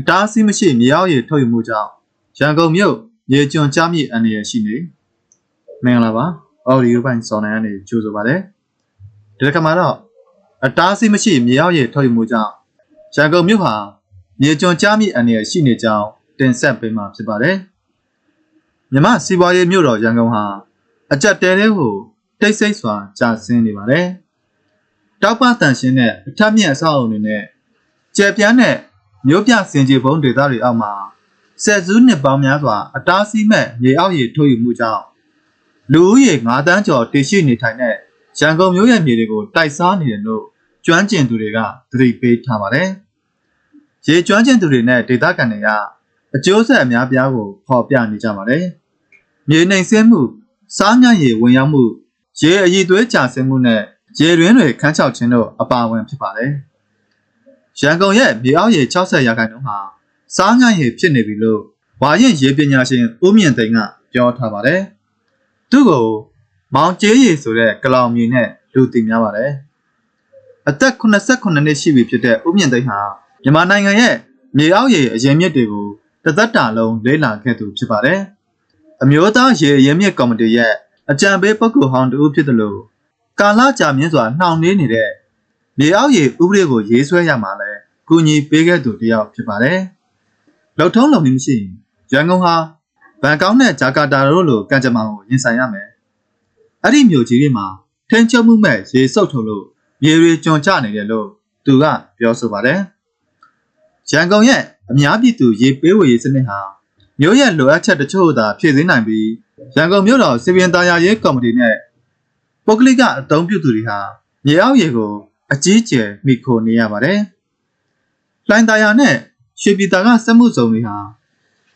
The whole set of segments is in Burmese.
အတားအဆီးမရှိမြေအောက်ရေထုတ်ယူမှုကြောင့်ရန်ကုန်မြို့ရေကျွန်ကြားမြစ်အန္တရာယ်ရှိနေမင်္ဂလာပါအော်ဒီယိုပိုင်းစော်နိုင်ကနေကြိုဆိုပါရစေဒီတစ်ခါမှာတော့အတားအဆီးမရှိမြေအောက်ရေထုတ်ယူမှုကြောင့်ရန်ကုန်မြို့ဟာရေကျွန်ကြားမြစ်အန္တရာယ်ရှိနေကြောင်းတင်ဆက်ပေးမှာဖြစ်ပါတယ်မြမစီးပွားရေးမြို့တော်ရန်ကုန်ဟာအကြက်တဲတဲ့ကိုတိတ်ဆိတ်စွာကြာဆင်းနေပါတယ်တောက်ပတန်ရှင်းတဲ့အထက်မြင့်အဆောက်အုံတွေနဲ့ကျယ်ပြန့်တဲ့ မြို့ပြစင်ကြေဘုံဒေသတွေအောက်မှာဆယ်စုနှစ်ပေါင်းများစွာအတားဆီးမဲ့မြေအောက်ရေထုတ်ယူမှုကြောင့်လူဦးရေ9တန်းကျော်တည်ရှိနေထိုင်တဲ့ရန်ကုန်မြို့ရဲ့မြေတွေကိုတိုက်စားနေတယ်လို့ကျွမ်းကျင်သူတွေကသတိပေးထားပါတယ်။ရေကျွမ်းကျင်သူတွေနဲ့ဒေသခံတွေကအကျိုးဆက်အများပြားကိုဖော်ပြနေကြပါတယ်။မြေနှိမ်ဆင်းမှုစားညံ့ရေဝင်ရောက်မှုရေအည်သွေးကျဆင်းမှုနဲ့ရေတွင်းတွေခန်းချောက်ခြင်းတို့အပါအဝင်ဖြစ်ပါတယ်။ ရန်ကုန်ရဲ့မြေအောက်ရေ60ရာခိုင်နှုန်းဟာစားညံ့ရေဖြစ်နေပြီလို့ဝါရင်ရေပညာရှင်ဦးမြင့်သိန်းကပြောထားပါတယ်။သူ့ကိုမောင်ကျေးရေဆိုတဲ့ကလောင်မြေနဲ့လူသိများပါတယ်။အသက်89နှစ်ရှိပြီဖြစ်တဲ့ဦးမြင့်သိန်းဟာမြန်မာနိုင်ငံရဲ့မြေအောက်ရေအရင်မြစ်တွေကိုတစ်သက်တာလုံးလေ့လာခဲ့သူဖြစ်ပါတယ်။အမျိုးသားရေအရင်မြစ်ကော်မတီရဲ့အကြံပေးပုဂ္ဂိုလ်ဟောင်းတူဖြစ်တယ်လို့ကာလကြာမြင့်စွာနှောင့်နှေးနေတဲ့ မြေအောက်ရေဥပဒေကိုရေးဆွဲရမှာလဲကူညီပေးခဲ့သူတစ်ယောက်ဖြစ်ပါတယ်။လောက်ထုံးလုံမရှိရင်ရန်ကုန်ဟာဘန်ကောက်နဲ့ဂျာကာတာတို့လိုကံကြမ္မာကိုရင်ဆိုင်ရမယ်။အဲ့ဒီမြို့ကြီးတွေမှာထင်းချုပ်မှုမဲ့ရေစုပ်ထုံလို့မြေတွေကျွံကျနေတယ်လို့သူကပြောဆိုပါတယ်။ရန်ကုန်ရဲ့အများပြည်သူရေပေးဝေရေးစနစ်ဟာမြို့ရဲ့လိုအပ်ချက်တချို့သာဖြည့်ဆည်းနိုင်ပြီးရန်ကုန်မြို့တော်စီပင်သားရရေးကော်မတီနဲ့ပုဂ္ဂလိကအသုံးပြုသူတွေဟာမြေအောက်ရေကို အကြီးကျယ်မိခိုနေရပါတယ်။လိုင်းသားရနဲ့ရွှေပြည်သာကစက်မှုစုံတွေဟာ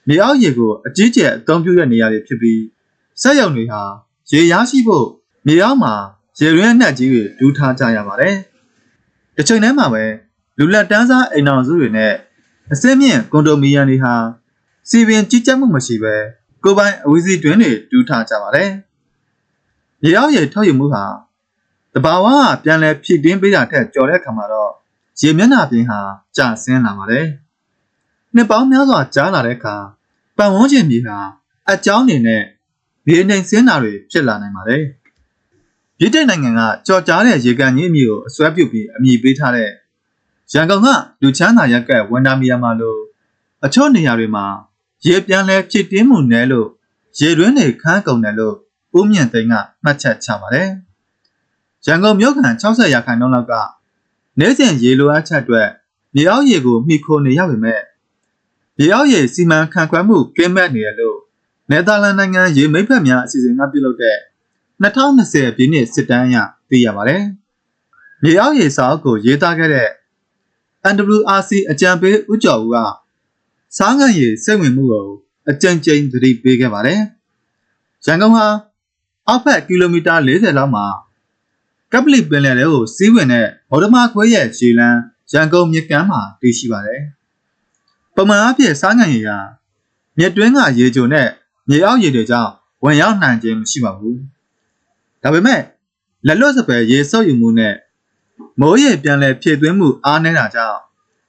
မြေအောက်ရေကိုအကြီးကျယ်အသုံးပြုတဲ့နေရာတွေဖြစ်ပြီးစက်ရုံတွေဟာရေရရှိဖို့မြေအောက်မှာရေရင်းနှက်ကြီးတွေဒူးထားကြရပါတယ်။တစ်ချိန်တည်းမှာပဲလူလက်တန်းစားအိမ်အောင်စုတွေနဲ့အစင်းမြင့်ကွန်ဒိုမီယမ်တွေဟာစီပင်ကြီးကြပ်မှုမရှိဘဲကိုယ်ပိုင်အဝီစီတွင်းတွေတူးထားကြပါတယ်။ရေရောက်ရေထုတ်ယူမှုဟာ တဘာဝကပြန်လဲဖြည့်တင်းပေးတာထက်ကျော်တဲ့အခါမှာတော့ရေမျက်နှာပြင်ဟာကျဆင်းလာပါတယ်။နှစ်ပေါင်းများစွာကြားလာတဲ့အခါပတ်ဝန်းကျင်မြေဟာအကြောင်းနေနဲ့မြေနှိမ်ဆင်းတာတွေဖြစ်လာနိုင်ပါတယ်။ပြည်တဲ့နိုင်ငံကကြော်ကြားတဲ့ရေကန်ကြီးအမည်ကိုအစွဲပြုပြီးအမည်ပေးထားတဲ့ရန်ကုန်ကလူချမ်းသာရက်ကက်ဝန်ဒါမီယာမှာလို့အချို့နေရာတွေမှာရေပြန်လဲဖြစ်တင်းမှုနဲလို့ရေတွင်းတွေခန်းကုန်တယ်လို့ဦးမြင့်သိန်းကမှတ်ချက်ချပါတယ်။ ရန်ကုန်မြို့ခံ60ရာခိုင်နှုန်းလောက်ကနေ့စဉ်ရေလိုအပ်ချက်အတွက်မြေအောက်ရေကိုမှီခိုနေရပေမဲ့မြေအောက်ရေစီမံခန့်ခွဲမှုကင်းမဲ့နေရလို့နယ်သာလန်နိုင်ငံရေမိတ်ဖက်များအစီအစဉ်ကပြုလုပ်တဲ့2020ပြည့်နှစ်စစ်တမ်းအရသိရပါတယ်။မြေအောက်ရေစာအုပ်ကိုရေးသားခဲ့တဲ့ NWRC အကြံပေးဦးကျော်ဦးကစားငံရည်စိတ်ဝင်မှုကိုအကြံကြိမ်သတိပေးခဲ့ပါတယ်။ရန်ကုန်ဟာအောက်ဖက်ကီလိုမီတာ40လောက်မှာ ကပလီပင်လယ်ထဲကိုစီးဝင်တဲ့ဗော်ဒမာခွဲရဲ့ရေလမ်းရန်ကုန်မြစ်ကမ်းမှာတည်ရှိပါတယ်။ပုံမှန်အားဖြင့်စားငံရည်ဟာမြစ်တွင်းကရေကြုံနဲ့မြေအောက်ရေတွေကြောင့်ဝင်ရောက်နိုင်ခြင်းမရှိပါဘူး။ဒါပေမဲ့လက်လွတ်စပယ်ရေဆုပ်ယူမှုနဲ့မိုးရေပြန်လည်ဖြည့်သွင်းမှုအားနည်းတာကြောင့်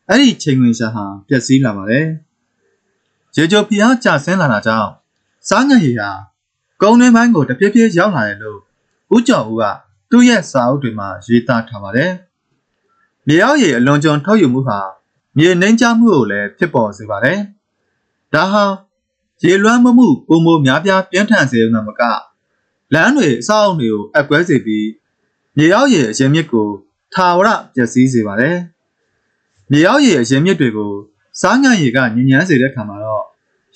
အဲ့ဒီချိန်ဝင်ရှာဟာပျက်စီးလာပါတယ်။ရေကြိုဖျားကျဆင်းလာတာကြောင့်စားငတ်ရည်ဟာကုန်းတွင်းပိုင်းကိုတပြည့်ပြည့်ရောက်လာတယ်လို့ဦးကျော်ဦးက သူ့ရဲ့စာအုပ်တွေမှာရေးသားထားပါတယ်။မြေရောက်ရည်အလွန်ကျွံထုတ်ယူမှုဟာမြေနှိမ်ချမှုကိုလည်းဖြစ်ပေါ်စေပါတယ်။ဒါဟာရေလွှမ်းမှုပုံမများပြားပြင်းထန်စေုံမကလမ်းတွေအဆောက်အုံတွေကိုအကွဲစေပြီးမြေရောက်ရည်အရင်မြစ်ကိုထာဝရပျက်စီးစေပါတယ်။မြေရောက်ရည်အရင်မြစ်တွေကိုစားငံရည်ကညဉ့်ညမ်းစေတဲ့ခါမှာတော့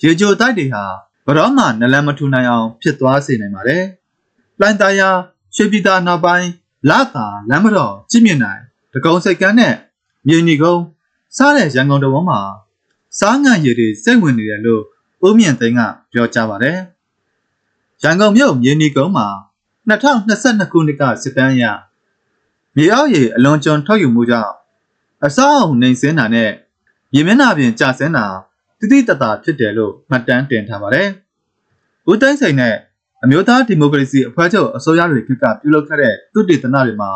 ရေကြိုတိုက်တွေဟာဘရော့မှနလန်မထူနိုင်အောင်ဖြစ်သွားစေနိုင်ပါတယ်။လိုင်တာယာ ရွှေပြည်သာနောက်ပိုင်းလာတာလမ်းမတော်ကြည့်မြင်နိုင်တကုံစိတ်ကန်းနဲ့မြေနီကုန်းစားတဲ့ရန်ကုန်တော်မှာစားငံရည်တွေစိတ်ဝင်နေတယ်လို့ဦးမြင့်သိန်းကပြောကြားပါတယ်။ရန်ကုန်မြို့မြေနီကုန်းမှာ2022ခုနှစ်ကစစ်တမ်းအရမြေအောက်ရေအလွန်ကျွံထုတ်ယူမှုကြောင့်အဆောက်အုံနှိမ်စင်းတာနဲ့ရေမျက်နှာပြင်ကျဆင်းတာတိတိတတာဖြစ်တယ်လို့မှတ်တမ်းတင်ထားပါတယ်။ဦးသိန်းစိန်နဲ့ အမျိုးသားဒီမိုကရေစီအဖွဲ့ချုပ်အစိုးရတွေခေတ်ကပြုလုပ်ခဲ့တဲ့သုတေသနတွေမှာ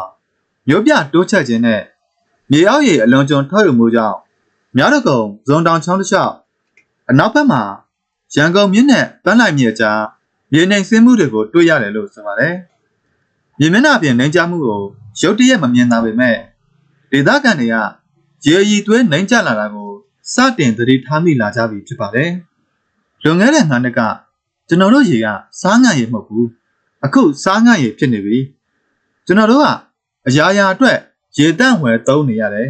မျိုးပြတိုးချက်ခြင်းနဲ့မြေအောက်ရေအလွန်ကျွံထုတ်ယူမှုကြောင့်မြောက်တကုံဇွန်တောင်ချောင်းတစ်လျှောက်အနောက်ဘက်မှာရန်ကုန်မြစ်နဲ့ပန်းလိုက်မြစ်ကြားမြေနှိမ်ဆင်းမှုတွေကိုတွေ့ရတယ်လို့ဆိုပါတယ်။မြေမျက်နှာပြင်နှိမ်ချမှုကိုရုတ်တရက်မမြင်သာပေမဲ့ဒေသခံတွေကရေရီသွေးနှိမ်ချလာတာကိုစတင်သတိထားမိလာကြပြီဖြစ်ပါတယ်။လွန်ခဲ့တဲ့ငါးနှစ်က ကျွန်တော်တို့ရေကစားငံရေမဟုတ်ဘူး။အခုစားငံရေဖြစ်နေပြီ။ကျွန်တော်တို့ကအရာရာအတွက်ရေတန့်ဝယ်သုံးနေရတယ်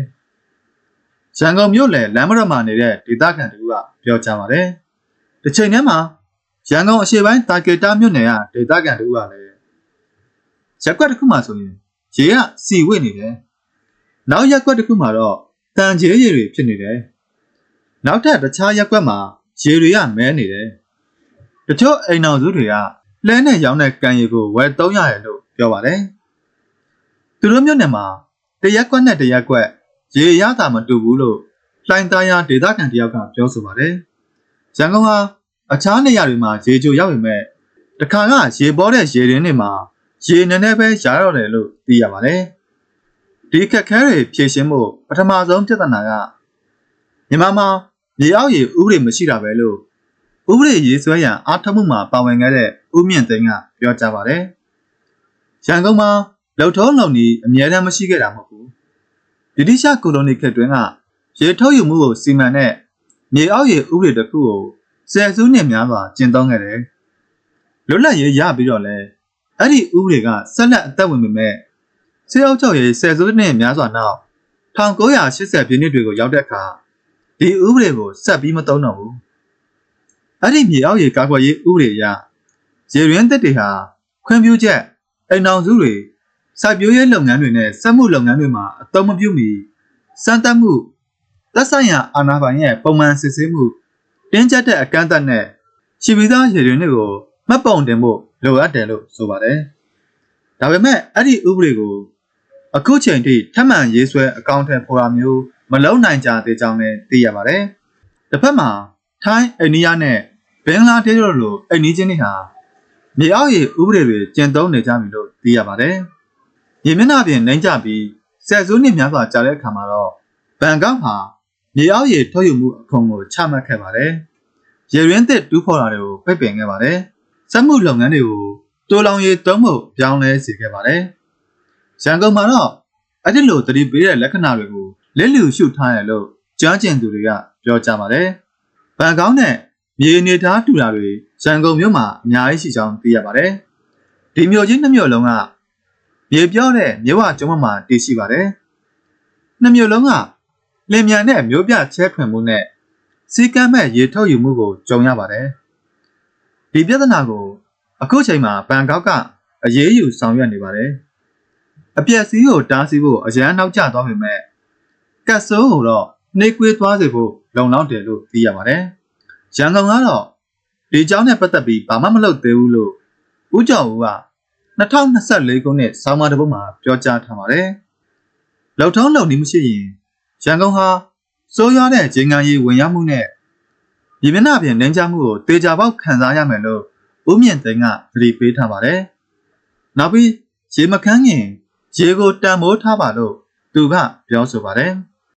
။ရန်ကုန်မြို့လယ်လမ်းမတော်မှာနေတဲ့ဒေသခံတို့ကပြောကြပါတယ်။တစ်ချိန်တည်းမှာရန်ကုန်အရှေ့ပိုင်းတာကေတာမြို့နယ်ကဒေသခံတို့ကလည်းရက်ကွက်တစ်ခုမှဆိုရင်ရေကစီဝစ်နေတယ်။နောက်ရက်ကွက်တစ်ခုမှာတော့တန်ကျေးရေတွေဖြစ်နေတယ်။နောက်ထပ်တခြားရက်ကွက်မှာရေတွေကမဲနေတယ်။ တချို့အိမ်တော်စုတွေကလဲနဲ့ရောင်းတဲ့ကံရီကိုဝယ်သုံးရတယ်လို့ပြောပါတယ်။သူတို့မြို့နယ်မှာတရက်ကွက်နဲ့တရက်ကွက်ရေရတာမတူဘူးလို့လှိုင်သားရဒေသခံတယောက်ကပြောဆိုပါတယ်။ရန်ကုန်ဟာအခြားနေရာတွေမှာရေချိုရောက်ပေမဲ့တခါကရေပေါ်တဲ့ရေရင်းတွေမှာရေနည်းနည်းပဲရတော့တယ်လို့သိရပါတယ်။ဒီခက်ခဲတွေဖြေရှင်းဖို့ပထမဆုံးပြဿနာကမြန်မာမှာမြေအောက်ရေဥပဒေမရှိတာပဲလို့ ဥပဒေရေးဆွဲရန်အားထုတ်မှုမှာပါဝင်ခဲ့တဲ့ဦးမြင့်သိန်းကပြောကြားပါတယ်။ရန်ကုန်မှာလုံထုံးလုံနီအမြဲတမ်းမရှိခဲ့တာမဟုတ်ဘူး။ဗြိတိရှကိုလိုနီခေတ်တွင်းကရေထုတ်ယူမှုကိုစီမံတဲ့မြေအောက်ရေဥပဒေတစ်ခုကိုဆယ်စုနှစ်များစွာကျင့်သုံးခဲ့တယ်။လွတ်လပ်ရေးရပြီးတော့လဲအဲ့ဒီဥပဒေကဆက်လက်အသက်ဝင်ပေမဲ့စေအုပ်ချုပ်ရေးဆယ်စုနှစ်များစွာနောက်1980ပြည့်နှစ်တွေကိုရောက်တဲ့အခါဒီဥပဒေကိုဆက်ပြီးမသုံးတော့ဘူး။ အဲ့ဒီမြေအောက်ရေကာကွယ်ရေးဥပဒေအရရေရင်းသက်တွေဟာခွင့်ပြုချက်အိမ်အောင်စုတွေစိုက်ပျိုးရေးလုပ်ငန်းတွေနဲ့စက်မှုလုပ်ငန်းတွေမှာအသုံးမပြုမီစမ်းသပ်မှုသက်ဆိုင်ရာအာဏာပိုင်ရဲ့ပုံမှန်စစ်ဆေးမှုတင်းကျပ်တဲ့အကန့်အသတ်နဲ့ရှိပြီးသားရေတွေတွေကိုမှတ်ပုံတင်ဖို့လိုအပ်တယ်လို့ဆိုပါတယ်။ဒါပေမဲ့အဲ့ဒီဥပဒေကိုအခုချိန်ထိထပ်မံရေးဆွဲအကောင့်ထဲပေါ်တာမျိုးမလုံနိုင်ကြသေးကြောင်းလည်းသိရပါတယ်။တစ်ဖက်မှာထိုင်းအိန္ဒိယနဲ့ ဘင်္ဂလားဒေ့ရှ်တို့လိုအိန္ဒိချင်းတွေဟာမြေအောက်ရေဥပဒေတွေကျင့်သုံးနေကြပြီလို့သိရပါတယ်။ရေမျက်နှာပြင်နှိမ့်ကြပြီးဆယ်စုနှစ်များစွာကြာတဲ့အခါမှာတော့ဘန်ကောက်ဟာမြေအောက်ရေထုတ်ယူမှုအခွန်ကိုချမှတ်ခဲ့ပါတယ်။ရေရင်းသစ်တူးဖော်တာတွေကိုပိတ်ပင်ခဲ့ပါတယ်။စက်မှုလုပ်ငန်းတွေကိုတိုးလောင်ရေတုံးမှုပြောင်းလဲစေခဲ့ပါတယ်။ရန်ကုန်မှာတော့အဲ့ဒီလိုသတိပေးတဲ့လက္ခဏာတွေကိုလက်လျူရှုထားရလို့ကြားကျင်သူတွေကပြောကြပါတယ်။ဘန်ကောက်နဲ့ မြေနေသားတူတာတွေရန်ကုန်မြို့မှာအများကြီးရှိကြောင်းသိရပါတယ်။ဒီမြို့ကြီးနှစ်မြို့လုံးကမြေပြောတဲ့မြဝကျုံးမှာတည်ရှိပါတယ်။နှစ်မြို့လုံးကလင်မြန်တဲ့မျိုးပြချဲထွင်မှုနဲ့စီကမ်းမဲ့ရေထုတ်ယူမှုကိုကြုံရပါတယ်။ဒီပြဿနာကိုအခုချိန်မှာဘန်ကောက်ကအရေးယူဆောင်ရွက်နေပါတယ်။အပြက်စီးကိုတားဆီးဖို့အရန်နောက်ကျသွားပေမဲ့ကတ်ဆိုးကိုတော့နှိကွေးသွားစေဖို့လုံလောက်တယ်လို့သိရပါတယ်။ ရန်ကုန်ကတော့လေကြောင်းနဲ့ပတ်သက်ပြီးဘာမှမလုပ်သေးဘူးလို့ဦးကျော်ဦးက2024ခုနှစ်ဆောင်းပါတစ်ပုဒ်မှာပြောကြားထားပါတယ်။လောက်ထုံးလုံနေမရှိရင်ရန်ကုန်ဟာစိုးရွားတဲ့ဂျင်ကန်ရေးဝင်ရောက်မှုနဲ့မြေမျက်နှာပြင်နှင်းချမှုကိုတေချာပေါက်ခံစားရမယ်လို့ဦးမြင့်သိန်းကသတိပေးထားပါတယ်။နောက်ပြီးရေမခန်းခင်ရေကိုတံမိုးထားပါလို့သူကပြောဆိုပါတယ်။